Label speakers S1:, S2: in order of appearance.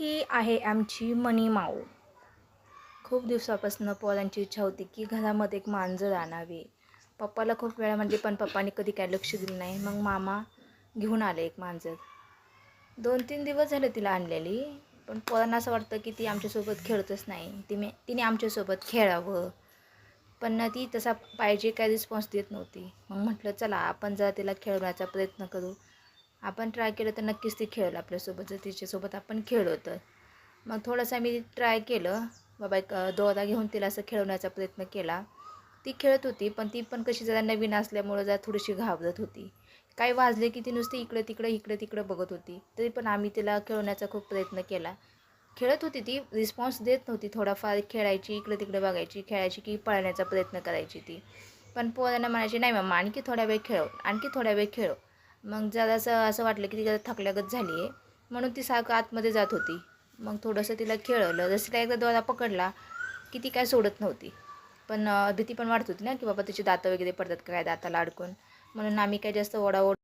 S1: ही आहे आमची मनी माऊ. खूप दिवसापासून पोरांची इच्छा होती की घरामध्ये एक मांजर आणावी. पप्पाला खूप वेळा म्हणजे पण पप्पाने कधी काय लक्ष दिलं नाही. मग मामा घेऊन आले एक मांजर. दोन तीन दिवस झाले तिला आणलेली. पण पोरांना असं वाटतं की ती आमच्यासोबत खेळतच नाही. तिने तिने आमच्यासोबत खेळावं. पण ती तसा पाहिजे काय रिस्पॉन्स देत नव्हती. मग म्हटलं चला आपण जरा तिला खेळवण्याचा प्रयत्न करू. आपण ट्राय केलं तर नक्कीच ती खेळेल आपल्यासोबत जर तिच्यासोबत आपण खेळलो तर. मग थोडंसं मी ट्राय केलं. बाबा एक दोदा दोरा घेऊन तिला असं खेळवण्याचा प्रयत्न केला. ती खेळत होती पण ती पण कशी जरा नवीन असल्यामुळं जरा थोडीशी घाबरत होती. काही वाजले की ती नुसती इकडं तिकडं इकडं तिकडं बघत होती. तरी पण आम्ही तिला खेळवण्याचा खूप प्रयत्न केला. खेळत होती ती रिस्पॉन्स देत नव्हती. थोडाफार खेळायची इकडं तिकडं बघायची खेळायची की पळण्याचा प्रयत्न करायची ती. पण पोरांना म्हणायची नाही मॅम आणखी थोड्या वेळ खेळव आणखी थोड्या वेळ खेळव. मग जरासं असं वाटलं की ती जरा थकल्यागत झाली आहे म्हणून ती सारखं आतमध्ये जात होती. मग थोडंसं तिला खेळवलं. जसं काय एकदा दोरा पकडला की ती काय सोडत नव्हती. पण भीती पण वाटत होती ना की बाबा तिचे दातं वगैरे पडतात काय दाताला अडकून? म्हणून आम्ही काय जास्त ओढाओढ